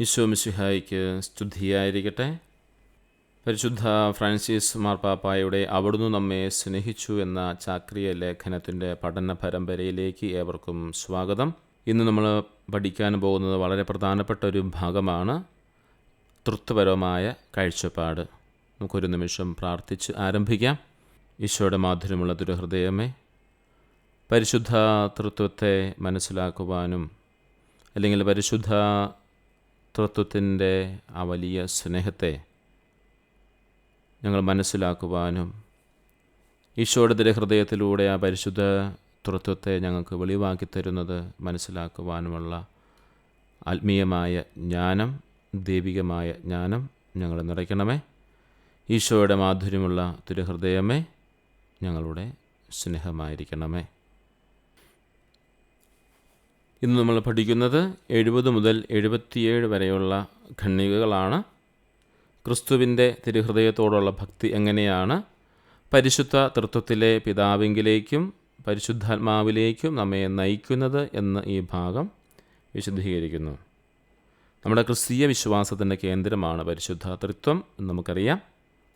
ഈശോ മിശിഹായിക്ക് സ്തുതിയായിരിക്കട്ടെ. പരിശുദ്ധ ഫ്രാൻസിസ് മാർപ്പാപ്പായുടെ അവിടുന്ന് നമ്മെ സ്നേഹിച്ചു എന്ന ചാക്രിയ ലേഖനത്തിന്റെ പഠന പരമ്പരയിലേക്ക് ഏവർക്കും സ്വാഗതം. ഇന്ന് നമ്മൾ പഠിക്കാൻ പോകുന്നത് വളരെ പ്രധാനപ്പെട്ട ഒരു ഭാഗമാണ് തൃത്വപരമായ കാഴ്ചപ്പാട്. നമുക്കൊരു നിമിഷം പ്രാർത്ഥിച്ച് ആരംഭിക്കാം. ഈശോയുടെ മാധുര്യമുള്ള ദുരഹൃദയമേ പരിശുദ്ധ തൃത്വത്തെ മനസ്സിലാക്കുവാനും അല്ലെങ്കിൽ പരിശുദ്ധ തൃത്വത്തിന്റെ ആ വലിയ സ്നേഹത്തെ ഞങ്ങൾ മനസ്സിലാക്കുവാനും ഈശോയുടെ ദുരഹൃദയത്തിലൂടെ ആ പരിശുദ്ധ തൃത്വത്തെ ഞങ്ങൾക്ക് വെളിവാക്കി തരുന്നത് മനസ്സിലാക്കുവാനുമുള്ള ആത്മീയമായ ജ്ഞാനം ദൈവികമായ ജ്ഞാനം ഞങ്ങൾ നിറയ്ക്കണമേ. ഈശോയുടെ മാധുര്യമുള്ള തിരുഹൃദയമേ ഞങ്ങളുടെ സ്നേഹമായിരിക്കണമേ. ഇന്ന് നമ്മൾ പഠിക്കുന്നത് എഴുപത് മുതൽ എഴുപത്തിയേഴ് വരെയുള്ള ഖണ്ണികകളാണ് ക്രിസ്തുവിന്റെ തിരുഹൃദയത്തോടുള്ള ഭക്തി എങ്ങനെയാണ്? പരിശുദ്ധ തൃത്വത്തിലെ പിതാവിങ്കിലേക്കും പരിശുദ്ധാത്മാവിലേക്കും നമ്മെ നയിക്കുന്നത് എന്ന് ഈ ഭാഗം വിശദീകരിക്കുന്നു. നമ്മുടെ ക്രിസ്തീയ വിശ്വാസത്തിന്റെ കേന്ദ്രമാണ് പരിശുദ്ധ തൃത്വം എന്ന് നമുക്കറിയാം.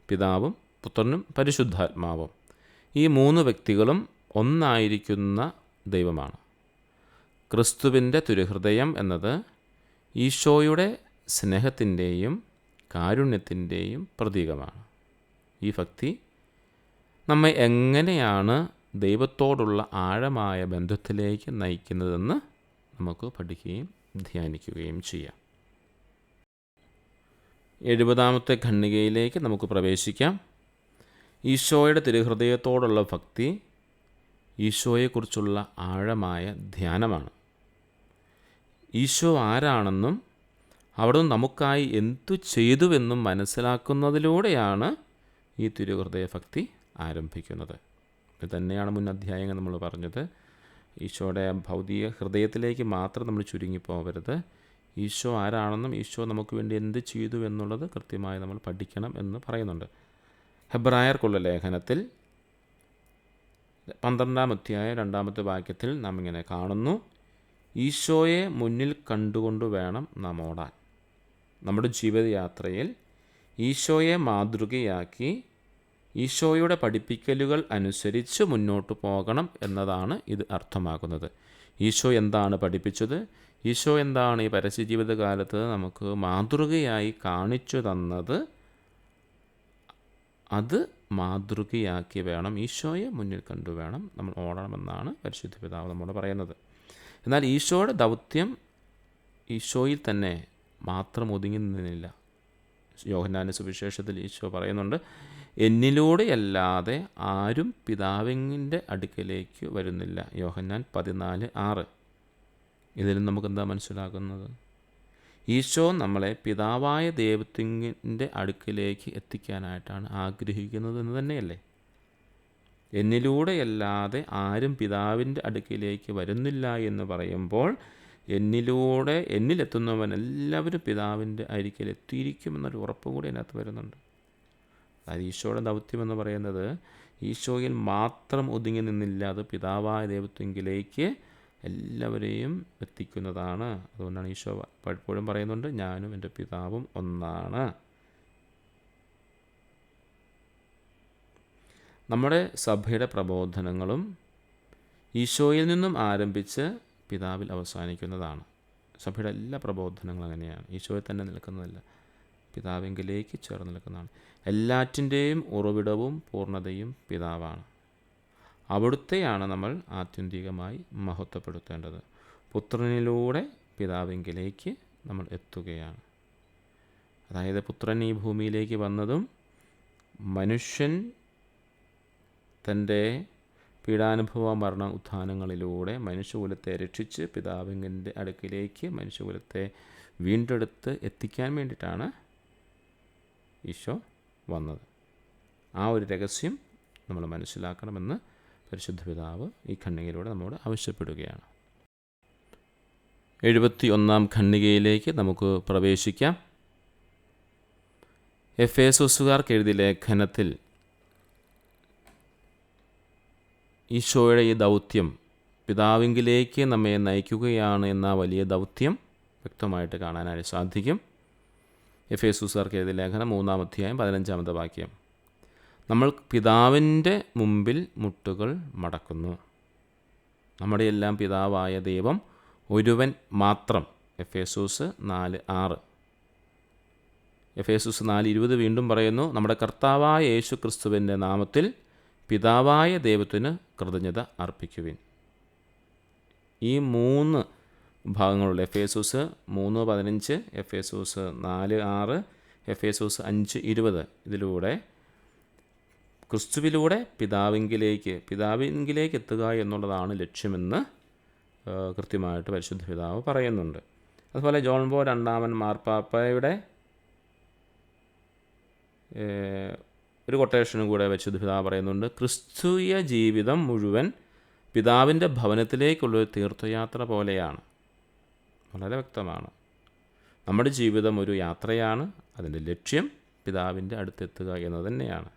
പിതാവും പുത്രനും പരിശുദ്ധാത്മാവും. ഈ മൂന്ന് വ്യക്തികളും ഒന്നായിരിക്കുന്ന ദൈവമാണ്. ക്രിസ്തുവിന്റെ തിരുഹൃദയം എന്നത് ഈശോയുടെ സ്നേഹത്തിന്റെയും കാരുണ്യത്തിന്റെയും പ്രതീകമാണ്. ഈ ഭക്തി നമ്മെ എങ്ങനെയാണ് ദൈവത്തോടുള്ള ആഴമായ ബന്ധത്തിലേക്ക് നയിക്കുന്നതെന്ന് നമുക്ക് പഠിക്കുകയും ധ്യാനിക്കുകയും ചെയ്യാം. എഴുപതാമത്തെ ഖണ്ഡികയിലേക്ക് നമുക്ക് പ്രവേശിക്കാം. ഈശോയുടെ തിരുഹൃദയത്തോടുള്ള ഭക്തി ഈശോയെക്കുറിച്ചുള്ള ആഴമായ ധ്യാനമാണ്. ഈശോ ആരാണെന്നും അവിടുന്ന് നമുക്കായി എന്തു ചെയ്തുവെന്നും മനസ്സിലാക്കുന്നതിലൂടെയാണ് ഈ തിരുഹൃദയ ഭക്തി ആരംഭിക്കുന്നത്. ഇത് തന്നെയാണ് മുൻ അധ്യായങ്ങൾ നമ്മൾ പറഞ്ഞത്. ഈശോയുടെ ഭൗതിക ഹൃദയത്തിലേക്ക് മാത്രം നമ്മൾ ചുരുങ്ങിപ്പോകരുത് ഈശോ ആരാണെന്നും ഈശോ നമുക്ക് വേണ്ടി എന്ത് ചെയ്തു എന്നുള്ളത് കൃത്യമായി നമ്മൾ പഠിക്കണം എന്ന് പറയുന്നുണ്ട്. ഹെബ്രായർക്കുള്ള ലേഖനത്തിൽ പന്ത്രണ്ടാം അധ്യായ രണ്ടാമത്തെ വാക്യത്തിൽ നാം ഇങ്ങനെ കാണുന്നു. ഈശോയെ മുന്നിൽ കണ്ടുകൊണ്ട് വേണം നാം ഓടാൻ. നമ്മുടെ ജീവിതയാത്രയിൽ ഈശോയെ മാതൃകയാക്കി ഈശോയുടെ പഠിപ്പിക്കലുകൾ അനുസരിച്ച് മുന്നോട്ട് പോകണം എന്നതാണ് ഇത് അർത്ഥമാക്കുന്നത്. ഈശോ എന്താണ് പഠിപ്പിച്ചത്? ഈശോ എന്താണ് ഈ പരസ്യ ജീവിതകാലത്ത് നമുക്ക് മാതൃകയായി കാണിച്ചു തന്നത്? അത് മാതൃകയാക്കി വേണം ഈശോയെ മുന്നിൽ കണ്ടു വേണം നമ്മൾ ഓടണമെന്നാണ് പരിശുദ്ധ പിതാവ് നമ്മോട് പറയുന്നത്. എന്നാൽ ഈശോയുടെ ദൗത്യം ഈശോയിൽ തന്നെ മാത്രം ഒതുങ്ങി നിന്നില്ല യോഹന്നാന്റെ സുവിശേഷത്തിൽ ഈശോ പറയുന്നുണ്ട് എന്നിലൂടെയല്ലാതെ ആരും പിതാവിന്റെ അടുക്കലേക്ക് വരുന്നില്ല. യോഹന്നാൻ പതിനാല് ആറ്. ഇതിൽ നമുക്കെന്താ മനസ്സിലാക്കുന്നത് ഈശോ നമ്മളെ പിതാവായ ദൈവത്തിന്റെ അടുക്കിലേക്ക് എത്തിക്കാനായിട്ടാണ് ആഗ്രഹിക്കുന്നത് എന്ന് തന്നെയല്ലേ? എന്നിലൂടെയല്ലാതെ ആരും പിതാവിന്റെ അടുക്കിലേക്ക് വരുന്നില്ല എന്ന് പറയുമ്പോൾ എന്നിലൂടെ എന്നിലെത്തുന്നവൻ എല്ലാവരും പിതാവിന്റെ അരികിൽ എത്തിയിരിക്കുമെന്നൊരു ഉറപ്പ് കൂടി അതിനകത്ത് വരുന്നുണ്ട്. അതായത് ഈശോയുടെ ദൗത്യം എന്ന് പറയുന്നത് ഈശോയിൽ മാത്രം ഒതുങ്ങി നിന്നില്ല അത് പിതാവായ ദൈവത്വങ്കിലേക്ക് എല്ലാവരെയും എത്തിക്കുന്നതാണ്. അതുകൊണ്ടാണ് ഈശോ പലപ്പോഴും പറയുന്നുണ്ട് ഞാനും എന്റെ പിതാവും ഒന്നാണ്. നമ്മുടെ സഭയുടെ പ്രബോധനങ്ങളും ഈശോയിൽ നിന്നും ആരംഭിച്ച് പിതാവിൽ അവസാനിക്കുന്നതാണ്. സഭയുടെ എല്ലാ പ്രബോധനങ്ങളും അങ്ങനെയാണ്. ഈശോയിൽ തന്നെ നിൽക്കുന്നതല്ല. പിതാവെങ്കിലേക്ക് ചേർന്ന് നിൽക്കുന്നതാണ്. എല്ലാറ്റിന്റെയും ഉറവിടവും പൂർണതയും പിതാവാണ്. അവിടുത്തെയാണ് നമ്മൾ ആത്യന്തികമായി മഹത്വപ്പെടുത്തേണ്ടത്. പുത്രനിലൂടെ പിതാവെങ്കിലേക്ക് നമ്മൾ എത്തുകയാണ്. അതായത് പുത്രൻ ഈ ഭൂമിയിലേക്ക് വന്നതും മനുഷ്യൻ തന്റെ പീഡാനുഭവ മരണ ഉത്ഥാനങ്ങളിലൂടെ മനുഷ്യകുലത്തെ രക്ഷിച്ച് പിതാവിന്റെ അടുക്കിലേക്ക് മനുഷ്യകുലത്തെ വീണ്ടെടുത്ത് എത്തിക്കാൻ വേണ്ടിയിട്ടാണ് ഈശോ വന്നത്. ആ ഒരു രഹസ്യം നമ്മൾ മനസ്സിലാക്കണമെന്ന് പരിശുദ്ധ പിതാവ് ഈ ഖണ്ഡികയിലൂടെ നമ്മോട് ആവശ്യപ്പെടുകയാണ്. എഴുപത്തി ഒന്നാം ഖണ്ഡികയിലേക്ക് നമുക്ക് പ്രവേശിക്കാം. എഫ് എസോസുകാർക്ക് എഴുതിയ ലേഖനത്തിൽ ഈശോയുടെ ഈ ദൗത്യം പിതാവിങ്കിലേക്ക് നമ്മെ നയിക്കുകയാണ് എന്ന വലിയ ദൗത്യം വ്യക്തമായിട്ട് കാണാനായി സാധിക്കും. എഫ് എ സുസാർക്ക് എഴുതിയ ലേഖനം മൂന്നാം അധ്യായം പതിനഞ്ചാമത്തെ വാക്യം. നമ്മൾ പിതാവിന്റെ മുമ്പിൽ മുട്ടുകൾ മടക്കുന്നു. നമ്മുടെ എല്ലാം പിതാവായ ദൈവം ഒരുവൻ മാത്രം. എഫ് എസൂസ് നാല് ആറ്. എഫ് എസൂസ് നാല് ഇരുപത് വീണ്ടും പറയുന്നു നമ്മുടെ കർത്താവായ യേശു ക്രിസ്തുവിന്റെ നാമത്തിൽ പിതാവായ ദൈവത്തിന് കൃതജ്ഞത അർപ്പിക്കുവിൻ. ഈ മൂന്ന് ഭാഗങ്ങളുള്ള എഫ് എസൂസ് മൂന്ന് പതിനഞ്ച് എഫ് എസൂസ് നാല് ആറ് എഫ് എസൂസ് അഞ്ച് ഇരുപത് ഇതിലൂടെ ക്രിസ്തുവിലൂടെ പിതാവിങ്കിലേക്ക് പിതാവിങ്കിലേക്ക് എത്തുക എന്നുള്ളതാണ് ലക്ഷ്യമെന്ന് കൃത്യമായിട്ട് പരിശുദ്ധ പിതാവ് പറയുന്നുണ്ട്. അതുപോലെ ജോൺ ബോ രണ്ടാമൻ മാർപ്പാപ്പയുടെ ഒരു കൊട്ടേഷനും കൂടെ വെച്ച് പിതാവ് പറയുന്നുണ്ട് ക്രിസ്തുയ ജീവിതം മുഴുവൻ പിതാവിന്റെ ഭവനത്തിലേക്കുള്ളൊരു തീർത്ഥയാത്ര പോലെയാണ്. വളരെ വ്യക്തമാണ്. നമ്മുടെ ജീവിതം ഒരു യാത്രയാണ് അതിന്റെ ലക്ഷ്യം പിതാവിന്റെ അടുത്തെത്തുക എന്നത് തന്നെയാണ്.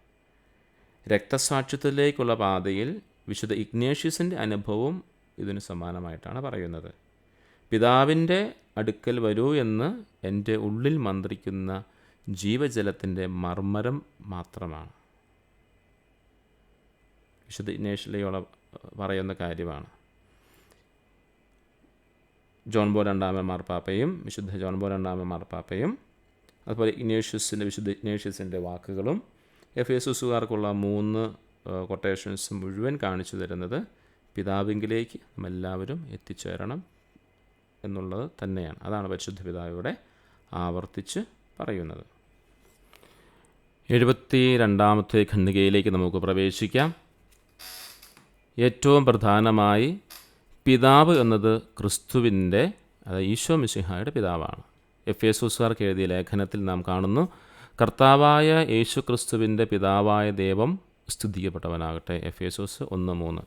രക്തസാക്ഷിത്വത്തിലേക്കുള്ള പാതയിൽ വിശുദ്ധ ഇഗ്നേഷ്യസിന്റെ അനുഭവവും ഇതിന് സമാനമായിട്ടാണ് പറയുന്നത്. പിതാവിന്റെ അടുക്കൽ വരൂ എന്ന് എന്റെ ഉള്ളിൽ മന്ത്രിക്കുന്ന ജീവജലത്തിന്റെ മർമ്മരം മാത്രമാണ്. വിശുദ്ധ ഇഗ്നേഷ്യലയോളം പറയുന്ന കാര്യമാണ്. ജോൺ ബോ രണ്ടാമൻ മാർപ്പാപ്പയും വിശുദ്ധ ജോൺ ബോ രണ്ടാമൻ മാർപ്പാപ്പയും അതുപോലെ ഇഗ്നേഷ്യസിന്റെ വിശുദ്ധ ഇഗ്നേഷ്യസിന്റെ വാക്കുകളും എഫ് എസുസുകാർക്കുള്ള മൂന്ന് കൊട്ടേഷൻസ് മുഴുവൻ കാണിച്ചു തരുന്നത് പിതാവിങ്കിലേക്ക് നമ്മെല്ലാവരും എത്തിച്ചേരണം എന്നുള്ളത് തന്നെയാണ്. അതാണ് പരിശുദ്ധ പിതാവിടെ ആവർത്തിച്ച് പറയുന്നത്. എഴുപത്തി രണ്ടാമത്തെ ഖണ്ഡികയിലേക്ക് നമുക്ക് പ്രവേശിക്കാം. ഏറ്റവും പ്രധാനമായി പിതാവ് എന്നത് ക്രിസ്തുവിന്റെ അതായത് ഈശോ മിശിഹായുടെ പിതാവാണ്. എഫ് എസുസാർക്ക് എഴുതിയ ലേഖനത്തിൽ നാം കാണുന്നു കർത്താവായ യേശു ക്രിസ്തുവിന്റെ പിതാവായ ദൈവം സ്തുതിക്കപ്പെട്ടവനാകട്ടെ. എഫ് എസോസ് ഒന്ന് മൂന്ന്.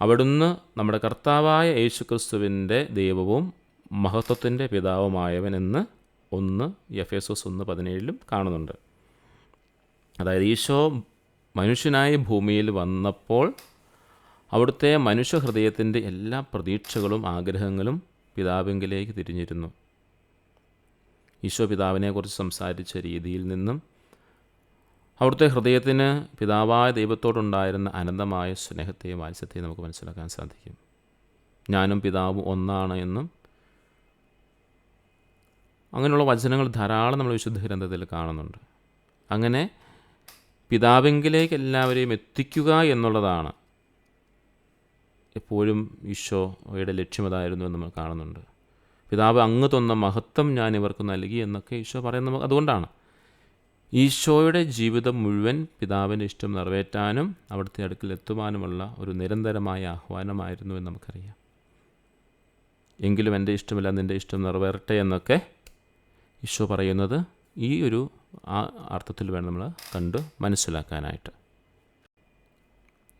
അവിടുന്ന് നമ്മുടെ കർത്താവായ യേശു ക്രിസ്തുവിന്റെ ദൈവവും മഹത്വത്തിന്റെ പിതാവുമായവനെന്ന് ഒന്ന് എഫ് എസോസ് ഒന്ന് പതിനേഴിലും കാണുന്നുണ്ട്. അതായത് ഈശോ മനുഷ്യനായി ഭൂമിയിൽ വന്നപ്പോൾ അവിടുത്തെ മനുഷ്യഹൃദയത്തിന്റെ എല്ലാ പ്രതീക്ഷകളും ആഗ്രഹങ്ങളും പിതാവിങ്കിലേക്ക് തിരിഞ്ഞിരുന്നു. ഈശോ പിതാവിനെക്കുറിച്ച് സംസാരിച്ച രീതിയിൽ നിന്നും അവിടുത്തെ ഹൃദയത്തിന് പിതാവായ ദൈവത്തോടുണ്ടായിരുന്ന അനന്തമായ സ്നേഹത്തെയും വാത്സ്യത്തെയും നമുക്ക് മനസ്സിലാക്കാൻ സാധിക്കും. ഞാനും പിതാവും ഒന്നാണ് എന്നും അങ്ങനെയുള്ള വചനങ്ങൾ ധാരാളം നമ്മൾ വിശുദ്ധ ഗ്രന്ഥത്തിൽ കാണുന്നുണ്ട്. അങ്ങനെ പിതാവെങ്കിലേക്ക് എല്ലാവരെയും എത്തിക്കുക എന്നുള്ളതാണ്. എപ്പോഴും ഈശോയുടെ ലക്ഷ്യമതായിരുന്നു എന്ന് നമ്മൾ കാണുന്നുണ്ട്. പിതാവ് അങ്ങ് തന്ന മഹത്വം ഞാൻ ഇവർക്ക് നൽകി എന്നൊക്കെ ഈശോ പറയുന്ന അതുകൊണ്ടാണ്. ഈശോയുടെ ജീവിതം മുഴുവൻ പിതാവിന്റെ ഇഷ്ടം നിറവേറ്റാനും അവിടുത്തെ അടുക്കൽ എത്തുവാനുമുള്ള ഒരു നിരന്തരമായ ആഹ്വാനമായിരുന്നു എന്ന് നമുക്കറിയാം. എങ്കിലും എന്റെ ഇഷ്ടമില്ല നിന്റെ ഇഷ്ടം നിറവേറട്ടെ എന്നൊക്കെ ഈശോ പറയുന്നത് ഈ ഒരു ആ അർത്ഥത്തിൽ വേണം നമ്മൾ കണ്ട് മനസ്സിലാക്കാനായിട്ട്.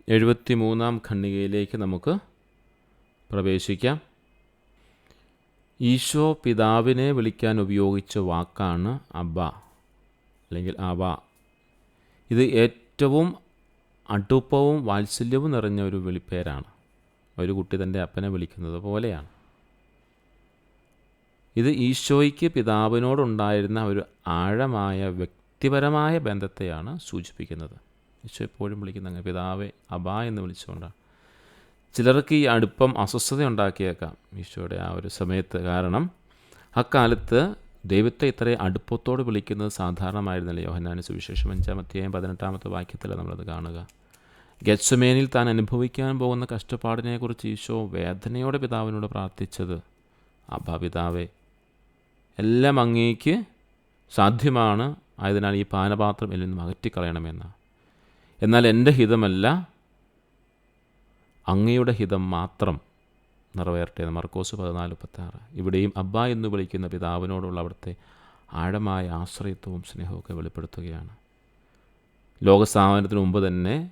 എഴുപത്തി മൂന്നാം ഖണ്ഡികയിലേക്ക് നമുക്ക് പ്രവേശിക്കാം. ഈശോ പിതാവിനെ വിളിക്കാൻ ഉപയോഗിച്ച വാക്കാണ് അബ അല്ലെങ്കിൽ അവ. ഇത് ഏറ്റവും അടുപ്പവും വാത്സല്യവും നിറഞ്ഞ ഒരു വിളിപ്പേരാണ്. ഒരു കുട്ടി തന്റെ അപ്പനെ വിളിക്കുന്നത് പോലെയാണ്. ഇത് ഈശോയ്ക്ക് പിതാവിനോടുണ്ടായിരുന്ന ഒരു ആഴമായ വ്യക്തിപരമായ ബന്ധത്തെയാണ് സൂചിപ്പിക്കുന്നത്. ഈശോ എപ്പോഴും വിളിക്കുന്ന അങ്ങ് പിതാവെ അബ എന്ന് വിളിച്ചുകൊണ്ടാണ്. ചിലർക്ക് ഈ അടുപ്പം അസ്വസ്ഥത ഉണ്ടാക്കിയേക്കാം ഈശോയുടെ ആ ഒരു സമയത്ത്. കാരണം അക്കാലത്ത് ദൈവത്തെ ഇത്രയും അടുപ്പത്തോട് വിളിക്കുന്നത് സാധാരണമായിരുന്നില്ല. യോഹന്നാൻ സുവിശേഷം അഞ്ചാമത്തെയും പതിനെട്ടാമത്തെ വാക്യത്തിൽ നമ്മളത് കാണുക. ഗച്ഛമേനിൽ താൻ അനുഭവിക്കാൻ പോകുന്ന കഷ്ടപ്പാടിനെക്കുറിച്ച് ഈശോ വേദനയോടെ പിതാവിനോട് പ്രാർത്ഥിച്ചത് അബാ പിതാവേ എല്ലാം അങ്ങേക്ക് സാധ്യമാണ്. ആയതിനാൽ ഈ പാനപാത്രം എന്നിൽ നിന്നും അകറ്റിക്കളയണമെന്ന്. എന്നാൽ എന്റെ ഹിതമല്ല അങ്ങയുടെ ഹിതം മാത്രം നിറവേറട്ടെ മർക്കോസ് പതിനാല് മുപ്പത്താറ്. ഇവിടെയും അബ്ബ എന്ന് വിളിക്കുന്ന പിതാവിനോടുള്ള അവിടുത്തെ ആഴമായ ആശ്രയത്വവും സ്നേഹമൊക്കെ വെളിപ്പെടുത്തുകയാണ്. ലോകസ്ഥാപനത്തിന് മുമ്പ് തന്നെ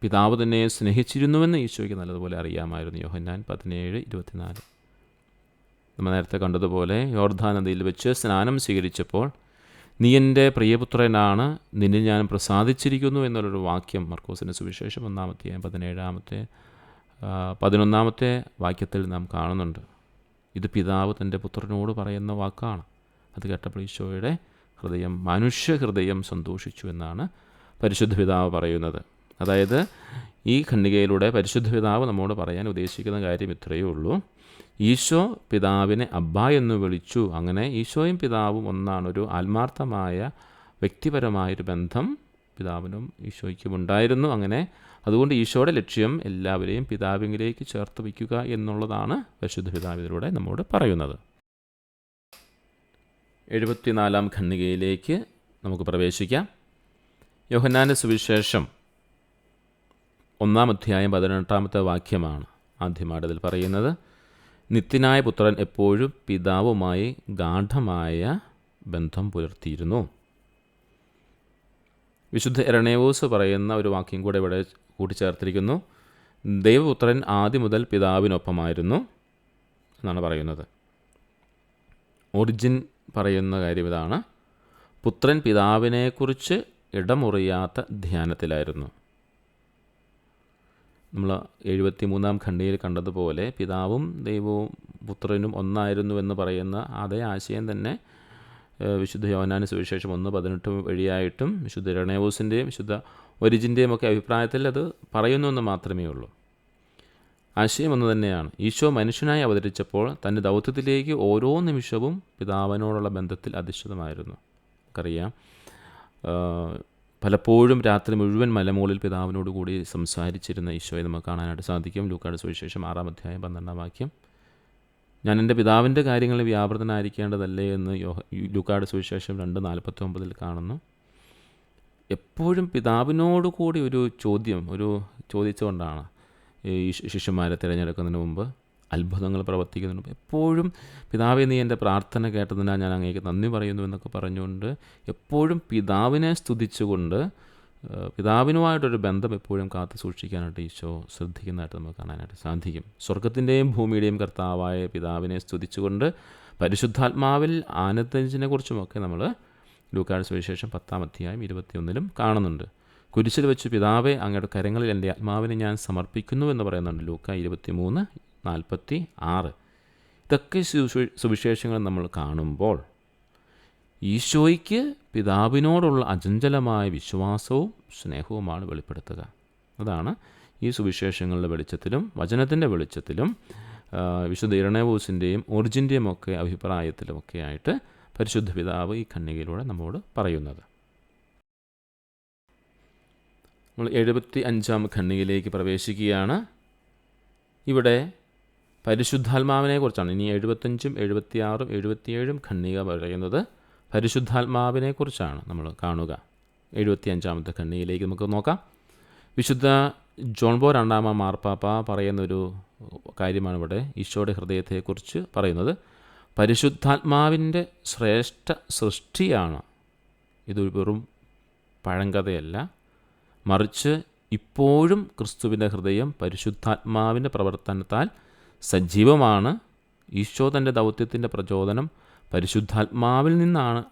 പിതാവ് തന്നെ സ്നേഹിച്ചിരുന്നുവെന്ന് ഈശോയ്ക്ക് നല്ലതുപോലെ അറിയാമായിരുന്നു. യോഹന്നാൻ പതിനേഴ് ഇരുപത്തിനാല്. നമ്മൾ നേരത്തെ കണ്ടതുപോലെ യോർധാ നദിയിൽ വെച്ച് സ്നാനം സ്വീകരിച്ചപ്പോൾ നീ എന്റെ പ്രിയപുത്രനാണ് നിന്നെ ഞാൻ പ്രസാദിച്ചിരിക്കുന്നു എന്നുള്ളൊരു വാക്യം മർക്കോസിന്റെ സുവിശേഷം ഒന്നാമത്തെ പതിനേഴാമത്തെ പതിനൊന്നാമത്തെ വാക്യത്തിൽ നാം കാണുന്നുണ്ട്. ഇത് പിതാവ് തന്റെ പുത്രനോട് പറയുന്ന വാക്കാണ്. അത് കേട്ടപ്പോൾ ഈശോയുടെ ഹൃദയം മനുഷ്യ ഹൃദയം സന്തോഷിച്ചു എന്നാണ് പരിശുദ്ധ പിതാവ് പറയുന്നത്. അതായത് ഈ ഖണ്ഡികയിലൂടെ പരിശുദ്ധ പിതാവ് നമ്മോട് പറയാൻ ഉദ്ദേശിക്കുന്ന കാര്യം ഇത്രയേ ഉള്ളൂ. ഈശോ പിതാവിനെ അബ്ബ എന്ന് വിളിച്ചു. അങ്ങനെ ഈശോയും പിതാവും ഒന്നാണ് ഒരു ആത്മാർത്ഥമായ വ്യക്തിപരമായൊരു ബന്ധം പിതാവിനും ഈശോയ്ക്കും ഉണ്ടായിരുന്നു. അങ്ങനെ അതുകൊണ്ട് ഈശോയുടെ ലക്ഷ്യം എല്ലാവരെയും പിതാവിങ്കിലേക്ക് ചേർത്ത് വയ്ക്കുക എന്നുള്ളതാണ് പരിശുദ്ധ പിതാവിലൂടെ നമ്മോട് പറയുന്നത്. എഴുപത്തിനാലാം ഖണ്ഡികയിലേക്ക് നമുക്ക് പ്രവേശിക്കാം. യോഹന്നാന്റെ സുവിശേഷം ഒന്നാം അധ്യായം പതിനെട്ടാമത്തെ വാക്യമാണ് ആദ്യമായിട്ടതിൽ പറയുന്നത്. നിത്യനായ പുത്രൻ എപ്പോഴും പിതാവുമായി ഗാഠമായ ബന്ധം പുലർത്തിയിരുന്നു. വിശുദ്ധ എരണേവോസ് പറയുന്ന ഒരു വാക്യം കൂടെ ഇവിടെ കൂട്ടിച്ചേർത്തിരിക്കുന്നു. ദൈവപുത്രൻ ആദ്യം മുതൽ പിതാവിനൊപ്പമായിരുന്നു എന്നാണ് പറയുന്നത്. ഒറിജിൻ പറയുന്ന കാര്യം ഇതാണ്. പുത്രൻ പിതാവിനെക്കുറിച്ച് ഇടമുറിയാത്ത ധ്യാനത്തിലായിരുന്നു. നമ്മൾ എഴുപത്തി മൂന്നാം ഖണ്ഡിയിൽ കണ്ടതുപോലെ പിതാവും ദൈവവും പുത്രനും ഒന്നായിരുന്നു എന്ന് പറയുന്ന അതേ ആശയം തന്നെ വിശുദ്ധ യോനാന സുവിശേഷം ഒന്ന് പതിനെട്ട് വഴിയായിട്ടും വിശുദ്ധ രണേവൂസിന്റെയും വിശുദ്ധ ഒരിജിന്റെയും ഒക്കെ അഭിപ്രായത്തിൽ അത് പറയുന്നു എന്ന് മാത്രമേ ഉള്ളൂ. ആശയം ഒന്ന് തന്നെയാണ്. ഈശോ മനുഷ്യനായി അവതരിച്ചപ്പോൾ തന്റെ ദൗത്യത്തിലേക്ക് ഓരോ നിമിഷവും പിതാവിനോടുള്ള ബന്ധത്തിൽ അധിഷ്ഠിതമായിരുന്നു. നമുക്കറിയാം പലപ്പോഴും രാത്രി മുഴുവൻ മലമുകളിൽ പിതാവിനോട് കൂടി സംസാരിച്ചിരുന്ന ഈശോയെ നമുക്ക് കാണാനായിട്ട് സാധിക്കും. ലൂക്കാട് സുവിശേഷം ആറാം അധ്യായം പന്ത്രണ്ടാം വാക്യം. ഞാൻ എന്റെ പിതാവിന്റെ കാര്യങ്ങളിൽ വ്യാപൃതനായിരിക്കേണ്ടതല്ലേ എന്ന് യോഹ ലൂക്കാട് സുവിശേഷം രണ്ട് നാൽപ്പത്തി ഒമ്പതിൽ കാണുന്നു. എപ്പോഴും പിതാവിനോട് കൂടി ഒരു ചോദ്യം ഒരു ചോദിച്ചുകൊണ്ടാണ് ഈ ശിഷ്യന്മാരെ തിരഞ്ഞെടുക്കുന്നതിന് മുമ്പ് അത്ഭുതങ്ങൾ പ്രവർത്തിക്കുന്നുണ്ട്. എപ്പോഴും പിതാവെ നീ എന്റെ പ്രാർത്ഥന കേട്ടതിനാൽ ഞാൻ അങ്ങേക്ക് നന്ദി പറയുന്നു എന്നൊക്കെ പറഞ്ഞുകൊണ്ട് എപ്പോഴും പിതാവിനെ സ്തുതിച്ചുകൊണ്ട് പിതാവിനുമായിട്ടൊരു ബന്ധം എപ്പോഴും കാത്തു സൂക്ഷിക്കാനായിട്ട് ഈശോ ശ്രദ്ധിക്കുന്നതായിട്ട് നമുക്ക് കാണാനായിട്ട് സാധിക്കും. സ്വർഗത്തിന്റെയും ഭൂമിയുടെയും കർത്താവായ പിതാവിനെ സ്തുതിച്ചുകൊണ്ട് പരിശുദ്ധാത്മാവിൽ ആനന്ദനെ കുറിച്ചുമൊക്കെ നമ്മൾ ലൂക്കാട് സുവിശേഷം പത്താം അധ്യായം ഇരുപത്തിയൊന്നിലും കാണുന്നുണ്ട്. കുരിശിൽ വെച്ച് പിതാവെ അങ്ങയുടെ കരങ്ങളിൽ എന്റെ ആത്മാവിനെ ഞാൻ സമർപ്പിക്കുന്നു എന്ന് പറയുന്നുണ്ട് ലൂക്ക ഇരുപത്തി മൂന്ന് നാൽപ്പത്തി ആറ് ഇതൊക്കെ സുവിശേഷങ്ങൾ നമ്മൾ കാണുമ്പോൾ ഈശോയ്ക്ക് പിതാവിനോടുള്ള അചഞ്ചലമായ വിശ്വാസവും സ്നേഹവുമാണ് വെളിപ്പെടുത്തുക. അതാണ് ഈ സുവിശേഷങ്ങളുടെ വെളിച്ചത്തിലും വചനത്തിന്റെ വെളിച്ചത്തിലും വിശുദ്ധ ഇരണവൂസിന്റെയും ഒറിജിന്റെയും ഒക്കെ അഭിപ്രായത്തിലുമൊക്കെ ആയിട്ട് പരിശുദ്ധ പിതാവ് ഈ ഖണ്ണികയിലൂടെ നമ്മോട് പറയുന്നത്. നമ്മൾ എഴുപത്തി അഞ്ചാം ഖണ്ണികയിലേക്ക് പ്രവേശിക്കുകയാണ്. ഇവിടെ പരിശുദ്ധാത്മാവിനെ കുറിച്ചാണ് ഇനി എഴുപത്തഞ്ചും എഴുപത്തിയാറും എഴുപത്തിയേഴും ഖണ്ണിക പറയുന്നത് പരിശുദ്ധാത്മാവിനെ കുറിച്ചാണ് നമ്മൾ കാണുക. എഴുപത്തിയഞ്ചാമത്തെ ഖണ്ണിയിലേക്ക് നമുക്ക് നോക്കാം. വിശുദ്ധ ജോൺബോ രണ്ടാമ മാർപ്പാപ്പ പറയുന്നൊരു കാര്യമാണ് ഇവിടെ ഈശോയുടെ ഹൃദയത്തെക്കുറിച്ച് പറയുന്നത് പരിശുദ്ധാത്മാവിന്റെ ശ്രേഷ്ഠ സൃഷ്ടിയാണ്. ഇത് വെറും പഴങ്കഥയല്ല. മറിച്ച് ഇപ്പോഴും ക്രിസ്തുവിന്റെ ഹൃദയം പരിശുദ്ധാത്മാവിന്റെ പ്രവർത്തനത്താൽ സജീവമാണ് ഈശോ തന്റെ ദൗത്യത്തിന്റെ പ്രചോദനം പരിശുദ്ധാത്മാവിൽ നിന്നാണ്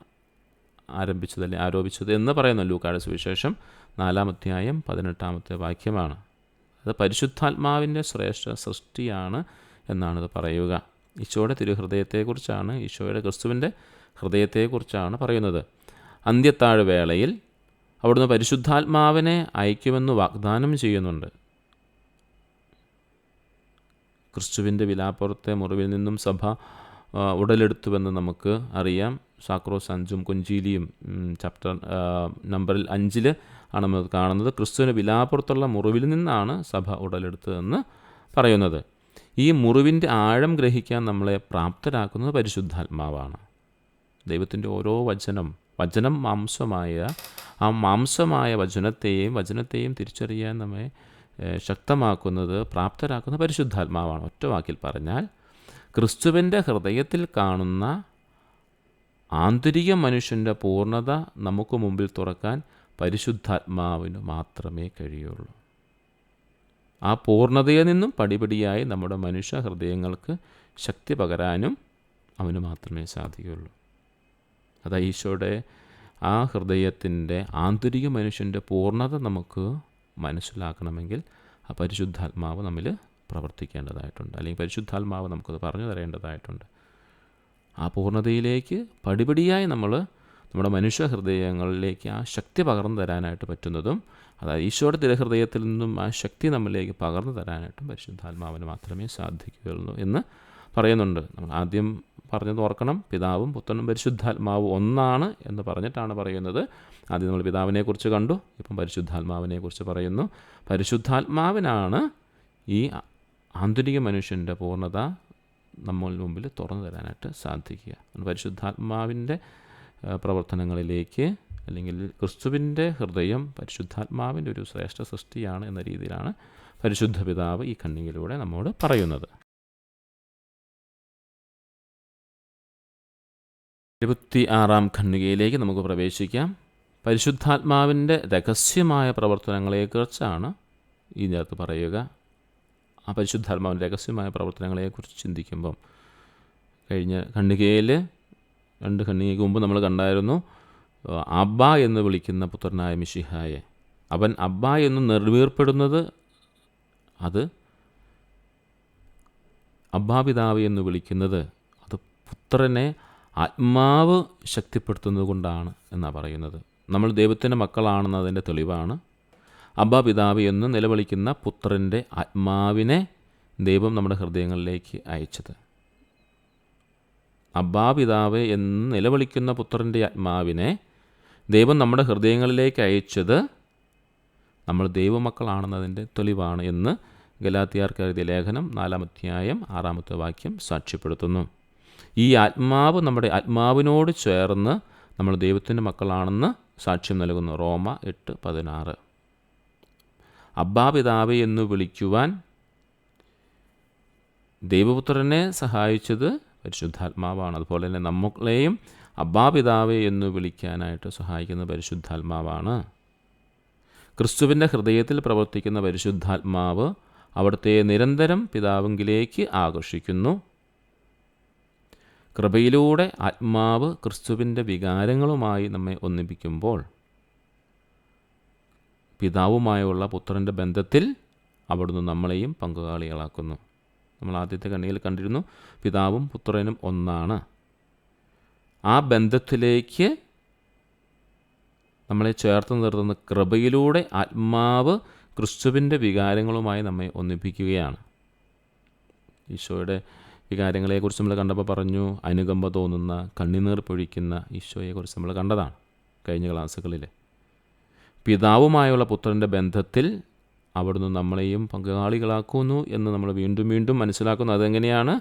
ആരംഭിച്ചത് അല്ലെ ആരോപിച്ചത് എന്ന് പറയുന്നു ലൂക്കാട് സുവിശേഷം നാലാം അധ്യായം പതിനെട്ടാമത്തെ വാക്യമാണ്. അത് പരിശുദ്ധാത്മാവിന്റെ ശ്രേഷ്ഠ സൃഷ്ടിയാണ് എന്നാണ് പറയുക. ഈശോയുടെ തിരുഹൃദയത്തെക്കുറിച്ചാണ് ഈശോയുടെ ക്രിസ്തുവിന്റെ ഹൃദയത്തെക്കുറിച്ചാണ് പറയുന്നത്. അന്ത്യത്താഴ് വേളയിൽ അവിടുന്ന് പരിശുദ്ധാത്മാവിനെ അയക്കുമെന്ന് വാഗ്ദാനം ചെയ്യുന്നുണ്ട്. ക്രിസ്തുവിന്റെ വിലാപ്പുറത്തെ മുറിവിൽ നിന്നും സഭ ഉടലെടുത്തുവെന്ന് നമുക്ക് അറിയാം. സാക്രോസ് അഞ്ചും കൊഞ്ചീലിയും ചാപ്റ്റർ നമ്പറിൽ അഞ്ചിൽ ആണ് നമ്മൾ കാണുന്നത്. ക്രിസ്തുവിന്റെ വിലാപ്പുറത്തുള്ള മുറിവിൽ നിന്നാണ് സഭ ഉടലെടുത്തതെന്ന് പറയുന്നത്. ഈ മുറിവിന്റെ ആഴം ഗ്രഹിക്കാൻ നമ്മളെ പ്രാപ്തരാക്കുന്നത് പരിശുദ്ധാത്മാവാണ്. ദൈവത്തിന്റെ ഓരോ വചനം വചനം മാംസമായ ആ മാംസമായ വചനത്തെയും വചനത്തെയും തിരിച്ചറിയാൻ നമ്മെ ശക്തമാക്കുന്നത് പ്രാപ്തരാക്കുന്ന പരിശുദ്ധാത്മാവാണ്. ഒറ്റ വാക്കിൽ പറഞ്ഞാൽ ക്രിസ്തുവിന്റെ ഹൃദയത്തിൽ കാണുന്ന ആന്തരിക മനുഷ്യന്റെ പൂർണത നമുക്ക് മുമ്പിൽ തുറക്കാൻ പരിശുദ്ധാത്മാവിന് മാത്രമേ കഴിയുള്ളൂ. ആ പൂർണതയിൽ നിന്നും പടിപടിയായി നമ്മുടെ മനുഷ്യ ഹൃദയങ്ങൾക്ക് ശക്തി പകരാനും അവന് മാത്രമേ സാധിക്കുകയുള്ളൂ. അതാ ഈശോയുടെ ആ ഹൃദയത്തിന്റെ ആന്തരിക മനുഷ്യന്റെ പൂർണത നമുക്ക് മനസ്സിലാക്കണമെങ്കിൽ ആ പരിശുദ്ധാത്മാവ് നമ്മിൽ പ്രവർത്തിക്കേണ്ടതായിട്ടുണ്ട്. അല്ലെങ്കിൽ പരിശുദ്ധാത്മാവ് നമുക്കത് പറഞ്ഞു തരേണ്ടതായിട്ടുണ്ട്. ആ പൂർണതയിലേക്ക് പടിപടിയായി നമ്മൾ നമ്മുടെ മനുഷ്യ ഹൃദയങ്ങളിലേക്ക് ആ ശക്തി പകർന്നു തരാനായിട്ട് പറ്റുന്നതും അതായത് ഈശോയുടെ തിരഹൃദയത്തിൽ നിന്നും ആ ശക്തി നമ്മളിലേക്ക് പകർന്നു തരാനായിട്ടും പരിശുദ്ധാത്മാവിന് മാത്രമേ സാധിക്കുകയുള്ളൂ എന്ന് പറയുന്നുണ്ട്. നമ്മൾ ആദ്യം പറഞ്ഞത് ഓർക്കണം. പിതാവും പുത്രനും പരിശുദ്ധാത്മാവും ഒന്നാണ് എന്ന് പറഞ്ഞിട്ടാണ് പറയുന്നത്. ആദ്യം നമ്മൾ പിതാവിനെക്കുറിച്ച് കണ്ടു. ഇപ്പം പരിശുദ്ധാത്മാവിനെക്കുറിച്ച് പറയുന്നു. പരിശുദ്ധാത്മാവിനാണ് ഈ ആന്തരിക മനുഷ്യന്റെ പൂർണത നമ്മൾ മുമ്പിൽ തുറന്നു തരാനായിട്ട് സാധിക്കുക. പരിശുദ്ധാത്മാവിന്റെ പ്രവർത്തനങ്ങളിലേക്ക് അല്ലെങ്കിൽ ക്രിസ്തുവിന്റെ ഹൃദയം പരിശുദ്ധാത്മാവിന്റെ ഒരു ശ്രേഷ്ഠ സൃഷ്ടിയാണ് എന്ന രീതിയിലാണ് പരിശുദ്ധ പിതാവ് ഈ കണ്ണിങ്ങിലൂടെ നമ്മോട് പറയുന്നത്. ഇരുപത്തി ആറാം ഖണ്ഡികയിലേക്ക് നമുക്ക് പ്രവേശിക്കാം. പരിശുദ്ധാത്മാവിന്റെ രഹസ്യമായ പ്രവർത്തനങ്ങളെക്കുറിച്ചാണ് ഇതിനകത്ത് പറയുക. ആ പരിശുദ്ധാത്മാവിന്റെ രഹസ്യമായ പ്രവർത്തനങ്ങളെക്കുറിച്ച് ചിന്തിക്കുമ്പം കഴിഞ്ഞ ഖണ്ഡികയിൽ രണ്ട് ഖണ്ഡികയ്ക്ക് മുമ്പ് നമ്മൾ കണ്ടായിരുന്നു അബ്ബ എന്ന് വിളിക്കുന്ന പുത്രനായ മിഷിഹായെ അവൻ അബ്ബ എന്ന് നിർവീർപ്പെടുന്നത് അത് അബ്ബാപിതാവ് എന്ന് വിളിക്കുന്നത് അത് പുത്രനെ ആത്മാവ് ശക്തിപ്പെടുത്തുന്നത് കൊണ്ടാണ് എന്നാണ് പറയുന്നത്. നമ്മൾ ദൈവത്തിന്റെ മക്കളാണെന്നതിന്റെ തെളിവാണ്. അബ്ബ പിതാവ് എന്ന് നിലവിളിക്കുന്ന പുത്രന്റെ ആത്മാവിനെ ദൈവം നമ്മുടെ ഹൃദയങ്ങളിലേക്ക് അയച്ചത്. അബ്ബാ പിതാവ് എന്ന് നിലവിളിക്കുന്ന പുത്രന്റെ ആത്മാവിനെ ദൈവം നമ്മുടെ ഹൃദയങ്ങളിലേക്ക് അയച്ചത് നമ്മൾ ദൈവമക്കളാണെന്നതിന്റെ തെളിവാണ് എന്ന് ഗലാത്തിയാർക്ക് എഴുതിയ ലേഖനം നാലാമധ്യായം ആറാമത്തെ വാക്യം സാക്ഷ്യപ്പെടുത്തുന്നു. ഈ ആത്മാവ് നമ്മുടെ ആത്മാവിനോട് ചേർന്ന് നമ്മൾ ദൈവത്തിന്റെ മക്കളാണെന്ന് സാക്ഷ്യം നൽകുന്നു. റോമ എട്ട് പതിനാറ്. അബ്ബാപിതാവ് എന്ന് വിളിക്കുവാൻ ദൈവപുത്രനെ സഹായിച്ചത് പരിശുദ്ധാത്മാവാണ്. അതുപോലെ തന്നെ നമ്മളെയും അബ്ബാപിതാവ് എന്ന് വിളിക്കാനായിട്ട് സഹായിക്കുന്ന പരിശുദ്ധാത്മാവാണ്. ക്രിസ്തുവിന്റെ ഹൃദയത്തിൽ പ്രവർത്തിക്കുന്ന പരിശുദ്ധാത്മാവ് അവിടുത്തെ നിരന്തരം പിതാവെങ്കിലേക്ക് ആകർഷിക്കുന്നു. കൃപയിലൂടെ ആത്മാവ് ക്രിസ്തുവിന്റെ വികാരങ്ങളുമായി നമ്മെ ഒന്നിപ്പിക്കുമ്പോൾ പിതാവുമായുള്ള പുത്രന്റെ ബന്ധത്തിൽ അവിടുന്ന് നമ്മളെയും പങ്കുകാളികളാക്കുന്നു. നമ്മൾ ആദ്യത്തെ കണ്ണിയിൽ കണ്ടിരുന്നു പിതാവും പുത്രനും ഒന്നാണ്. ആ ബന്ധത്തിലേക്ക് നമ്മളെ ചേർത്ത് നിർത്തുന്ന കൃപയിലൂടെ ആത്മാവ് ക്രിസ്തുവിന്റെ വികാരങ്ങളുമായി നമ്മെ ഒന്നിപ്പിക്കുകയാണ്. ഈശോയുടെ വികാരങ്ങളെക്കുറിച്ച് നമ്മൾ കണ്ടപ്പോൾ പറഞ്ഞു അനുകമ്പ തോന്നുന്ന കണ്ണിനീർ പൊഴിക്കുന്ന ഈശോയെക്കുറിച്ച് നമ്മൾ കണ്ടതാണ് കഴിഞ്ഞ ക്ലാസ്സുകളിൽ. പിതാവുമായുള്ള പുത്രന്റെ ബന്ധത്തിൽ അവിടുന്ന് നമ്മളെയും പങ്കാളികളാക്കുന്നു എന്ന് നമ്മൾ വീണ്ടും വീണ്ടും മനസ്സിലാക്കുന്നു. അതെങ്ങനെയാണ്?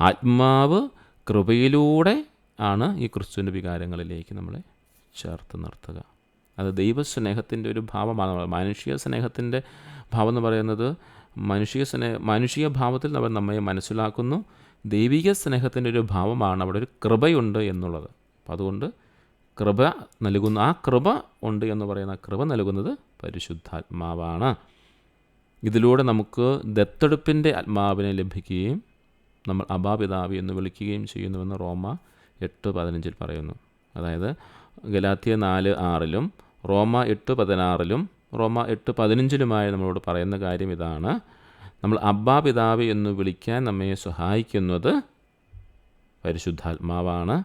ആത്മാവ് കൃപയിലൂടെ ആണ് ഈ ക്രിസ്തുവിന്റെ വികാരങ്ങളിലേക്ക് നമ്മളെ ചേർത്ത് നിർത്തുക. അത് ദൈവസ്നേഹത്തിന്റെ ഒരു ഭാവമാണ്. മാനുഷിക സ്നേഹത്തിന്റെ ഭാവം എന്ന് പറയുന്നത് മനുഷ്യ സ്നേഹ മാനുഷിക ഭാവത്തിൽ അവർ നമ്മെ മനസ്സിലാക്കുന്നു. ദൈവിക സ്നേഹത്തിന്റെ ഒരു ഭാവമാണ് അവിടെ ഒരു കൃപയുണ്ട് എന്നുള്ളത്. അപ്പം അതുകൊണ്ട് കൃപ നൽകുന്ന ആ കൃപ ഉണ്ട് എന്ന് പറയുന്ന കൃപ നൽകുന്നത് പരിശുദ്ധാത്മാവാണ്. ഇതിലൂടെ നമുക്ക് ദത്തെടുപ്പിന്റെ ആത്മാവിനെ ലഭിക്കുകയും നമ്മൾ അബാപിതാവി എന്ന് വിളിക്കുകയും ചെയ്യുന്നുവെന്ന് റോമ എട്ട് പതിനഞ്ചിൽ പറയുന്നു. അതായത് ഗലാത്തിയ നാല് ആറിലും റോമ എട്ട് പതിനാറിലും റോമ എട്ട് പതിനഞ്ചിലുമായി നമ്മളോട് പറയുന്ന കാര്യം ഇതാണ്. നമ്മൾ അബ്ബാ പിതാവ് എന്ന് വിളിക്കാൻ നമ്മെ സഹായിക്കുന്നത് പരിശുദ്ധാത്മാവാണ്.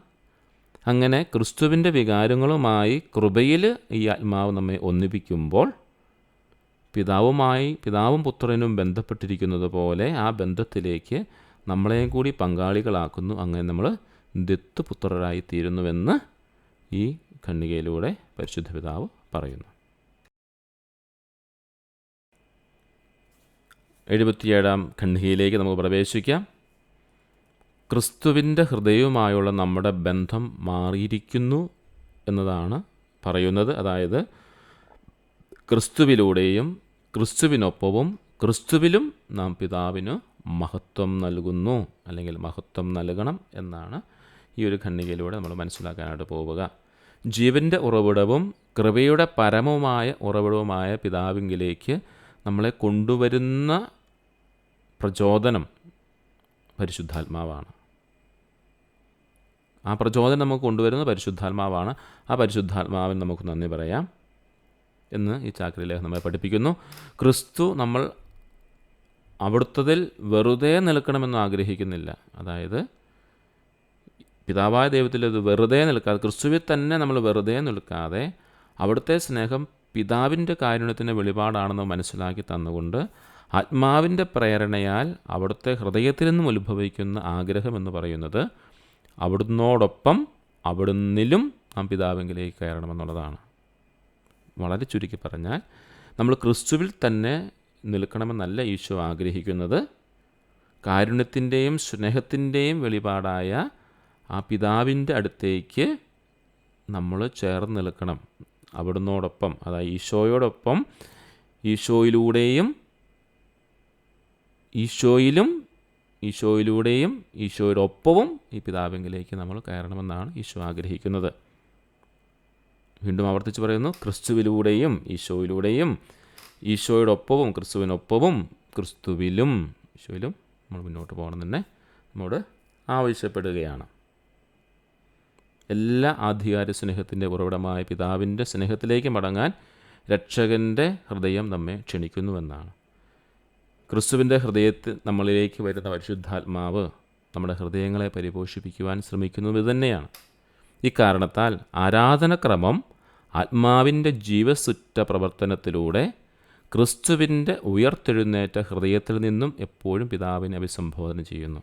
അങ്ങനെ ക്രിസ്തുവിന്റെ വികാരങ്ങളുമായി കൃപയിൽ ഈ ആത്മാവ് നമ്മെ ഒന്നിപ്പിക്കുമ്പോൾ പിതാവുമായി പിതാവും പുത്രനും ബന്ധപ്പെട്ടിരിക്കുന്നത് പോലെ ആ ബന്ധത്തിലേക്ക് നമ്മളെയും കൂടി പങ്കാളികളാക്കുന്നു. അങ്ങനെ നമ്മൾ ദത്തുപുത്രരായി തീരുന്നുവെന്ന് ഈ ഖണ്ഡികയിലൂടെ പരിശുദ്ധ പിതാവ് പറയുന്നു. എഴുപത്തിയേഴാം ഖണ്ഡികയിലേക്ക് നമുക്ക് പ്രവേശിക്കാം. ക്രിസ്തുവിന്റെ ഹൃദയവുമായുള്ള നമ്മുടെ ബന്ധം മാറിയിരിക്കുന്നു എന്നതാണ് പറയുന്നത്. അതായത് ക്രിസ്തുവിലൂടെയും ക്രിസ്തുവിനൊപ്പവും ക്രിസ്തുവിലും നാം പിതാവിന് മഹത്വം നൽകുന്നു അല്ലെങ്കിൽ മഹത്വം നൽകണം എന്നാണ് ഈ ഒരു ഖണ്ഡികയിലൂടെ നമ്മൾ മനസ്സിലാക്കാനായിട്ട് പോവുക. ജീവന്റെ ഉറവിടവും കൃപയുടെ പരമവുമായ ഉറവിടവുമായ പിതാവിങ്കിലേക്ക് നമ്മളെ കൊണ്ടുവരുന്ന പ്രചോദനം പരിശുദ്ധാത്മാവാണ്. ആ പ്രചോദനം നമുക്ക് കൊണ്ടുവരുന്ന പരിശുദ്ധാത്മാവാണ്. ആ പരിശുദ്ധാത്മാവിന് നമുക്ക് നന്ദി പറയാം എന്ന് ഈ ചാക്രി ലേഖനം നമ്മെ പഠിപ്പിക്കുന്നു. ക്രിസ്തു നമ്മൾ അവിടുത്തതിൽ വെറുതെ നിൽക്കണമെന്ന് ആഗ്രഹിക്കുന്നില്ല. അതായത് പിതാവായ ദൈവത്തിൽ അത് വെറുതെ നിൽക്കാതെ ക്രിസ്തുവിൽ തന്നെ നമ്മൾ വെറുതെ നിൽക്കാതെ അവിടുത്തെ സ്നേഹം പിതാവിന്റെ കാരുണ്യത്തിന്റെ വെളിപാടാണെന്ന് മനസ്സിലാക്കി തന്നുകൊണ്ട് ആത്മാവിന്റെ പ്രേരണയാൽ അവിടുത്തെ ഹൃദയത്തിൽ നിന്നും ഉത്ഭവിക്കുന്ന ആഗ്രഹം എന്ന് പറയുന്നത് അവിടുന്നോടൊപ്പം അവിടുന്നിലും നാം പിതാവെങ്കിലേക്ക് കയറണമെന്നുള്ളതാണ്. വളരെ ചുരുക്കി പറഞ്ഞാൽ നമ്മൾ ക്രിസ്തുവിൽ തന്നെ നിൽക്കണമെന്നല്ല ഈശോ ആഗ്രഹിക്കുന്നത്. കാരുണ്യത്തിന്റെയും സ്നേഹത്തിന്റെയും വെളിപാടായ ആ പിതാവിന്റെ അടുത്തേക്ക് നമ്മൾ ചേർന്ന് നിൽക്കണം. അവിടുന്നോടൊപ്പം അതായത് ഈശോയോടൊപ്പം ഈശോയിലൂടെയും ഈശോയിലും ഈശോയിലൂടെയും ഈശോയോടൊപ്പവും ഈ പിതാവിങ്കിലേക്ക് നമ്മൾ കയറണമെന്നാണ് ഈശോ ആഗ്രഹിക്കുന്നത്. വീണ്ടും ആവർത്തിച്ച് പറയുന്നു ക്രിസ്തുവിലൂടെയും ഈശോയിലൂടെയും ഈശോയോടൊപ്പവും ക്രിസ്തുവിനൊപ്പവും ക്രിസ്തുവിലും ഈശോയിലും നമ്മൾ മുന്നോട്ട് പോകണം തന്നെ നമ്മോട് ആവശ്യപ്പെടുകയാണ്. എല്ലാ ആധികാര സ്നേഹത്തിന്റെ ഉറവിടമായ പിതാവിന്റെ സ്നേഹത്തിലേക്ക് മടങ്ങാൻ രക്ഷകന്റെ ഹൃദയം നമ്മെ ക്ഷണിക്കുന്നുവെന്നാണ്. ക്രിസ്തുവിന്റെ ഹൃദയത്തിൽ നമ്മളിലേക്ക് വരുന്ന പരിശുദ്ധാത്മാവ് നമ്മുടെ ഹൃദയങ്ങളെ പരിപോഷിപ്പിക്കുവാൻ ശ്രമിക്കുന്നത് തന്നെയാണ്. ഇക്കാരണത്താൽ ആരാധനക്രമം ആത്മാവിന്റെ ജീവസുറ്റ പ്രവർത്തനത്തിലൂടെ ക്രിസ്തുവിന്റെ ഉയർത്തെഴുന്നേറ്റ ഹൃദയത്തിൽ നിന്നും എപ്പോഴും പിതാവിനെ അഭിസംബോധന ചെയ്യുന്നു.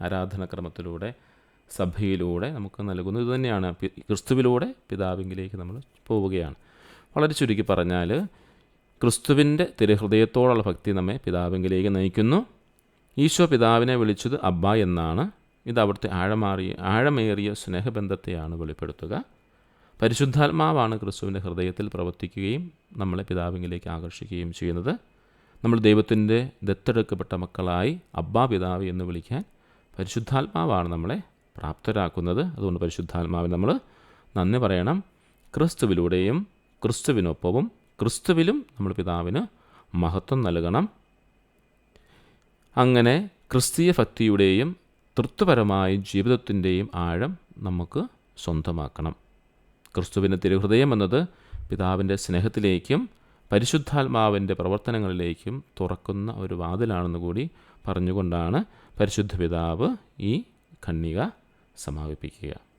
ആരാധനക്രമത്തിലൂടെ സഭയിലൂടെ നമുക്ക് നൽകുന്നത് തന്നെയാണ്. ക്രിസ്തുവിലൂടെ പിതാവിങ്കിലേക്ക് നമ്മൾ പോവുകയാണ്. വളരെ ചുരുക്കി പറഞ്ഞാൽ ക്രിസ്തുവിന്റെ തിരുഹൃദയത്തോടുള്ള ഭക്തി നമ്മെ പിതാവിങ്കിലേക്ക് നയിക്കുന്നു. ഈശോ പിതാവിനെ വിളിച്ചത് അബ്ബ എന്നാണ്. ഇത് അവിടുത്തെ ആഴമാറിയ ആഴമേറിയ സ്നേഹബന്ധത്തെയാണ് വെളിപ്പെടുത്തുക. പരിശുദ്ധാത്മാവാണ് ക്രിസ്തുവിന്റെ ഹൃദയത്തിൽ പ്രവർത്തിക്കുകയും നമ്മളെ പിതാവിങ്കിലേക്ക് ആകർഷിക്കുകയും ചെയ്യുന്നത്. നമ്മൾ ദൈവത്തിന്റെ ദത്തെടുക്കപ്പെട്ട മക്കളായി അബ്ബാ പിതാവ് എന്ന് വിളിക്കാൻ പരിശുദ്ധാത്മാവാണ് നമ്മളെ പ്രാപ്തരാക്കുന്നത്. അതുകൊണ്ട് പരിശുദ്ധാത്മാവിന് നമ്മൾ നന്ദി പറയണം. ക്രിസ്തുവിലൂടെയും ക്രിസ്തുവിനൊപ്പവും ക്രിസ്തുവിലും നമ്മൾ പിതാവിന് മഹത്വം നൽകണം. അങ്ങനെ ക്രിസ്തീയ ഭക്തിയുടെയും തൃത്വപരമായ ജീവിതത്തിന്റെയും ആഴം നമുക്ക് സ്വന്തമാക്കണം. ക്രിസ്തുവിന്റെ തിരുഹൃദയം എന്നത് പിതാവിന്റെ സ്നേഹത്തിലേക്കും പരിശുദ്ധാത്മാവിന്റെ പ്രവർത്തനങ്ങളിലേക്കും തുറക്കുന്ന ഒരു വാതിലാണെന്ന് കൂടി പറഞ്ഞുകൊണ്ടാണ് പരിശുദ്ധ പിതാവ് ഈ ഖണ്ണിക സമാപിപ്പിക്കുക.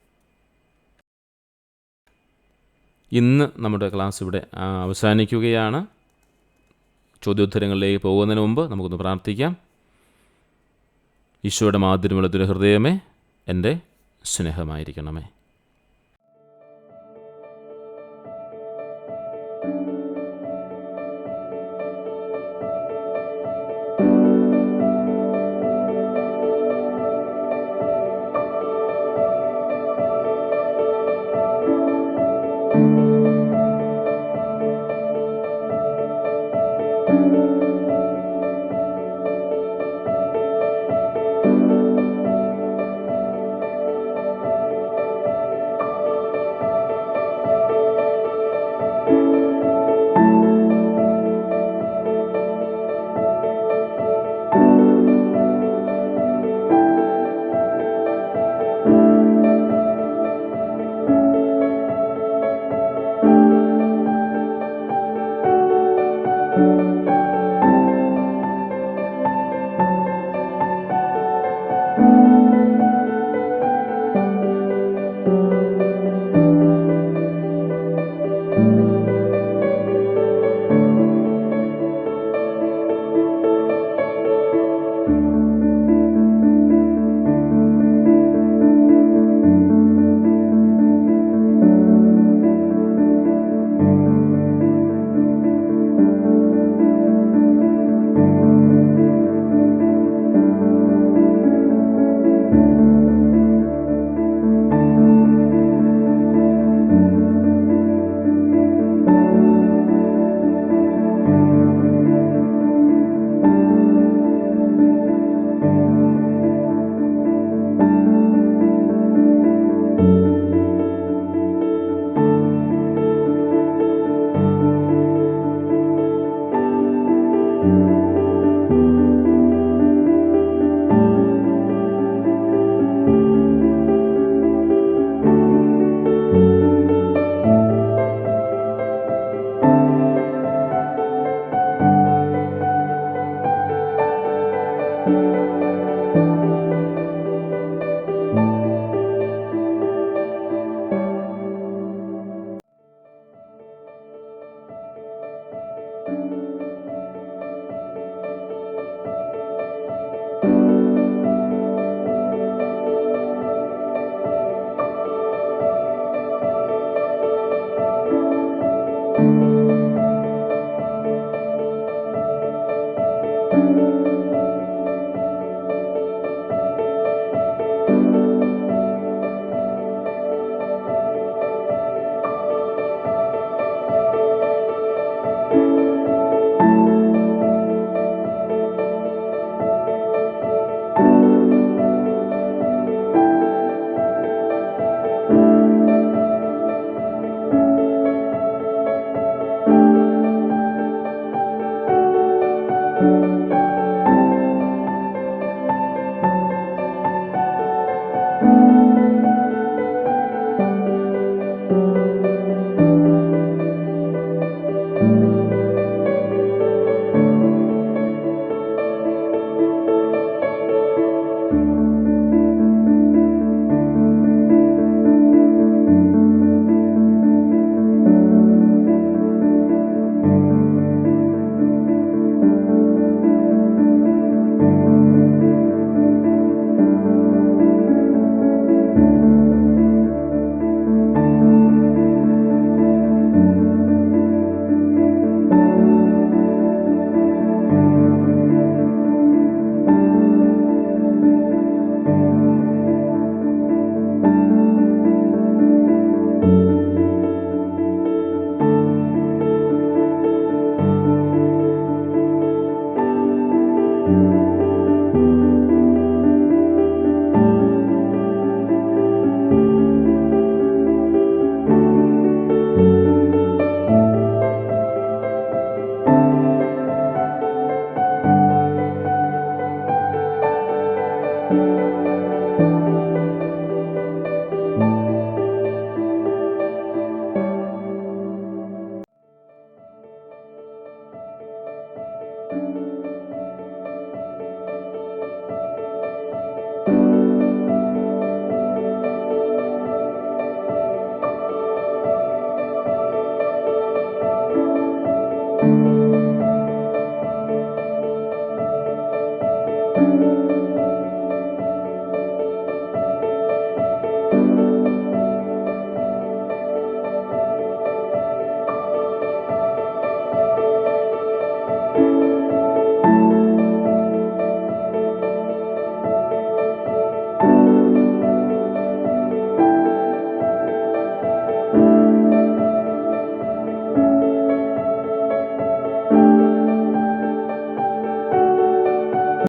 ഇന്ന് നമ്മുടെ ക്ലാസ് ഇവിടെ അവസാനിക്കുകയാണ്. ചോദ്യോത്തരങ്ങളിലേക്ക് പോകുന്നതിന് മുമ്പ് നമുക്കൊന്ന് പ്രാർത്ഥിക്കാം. ഈശോയുടെ മാതിരിമുള്ള ദുരഹൃദയമേ എന്റെ സ്നേഹമായിരിക്കണമേ.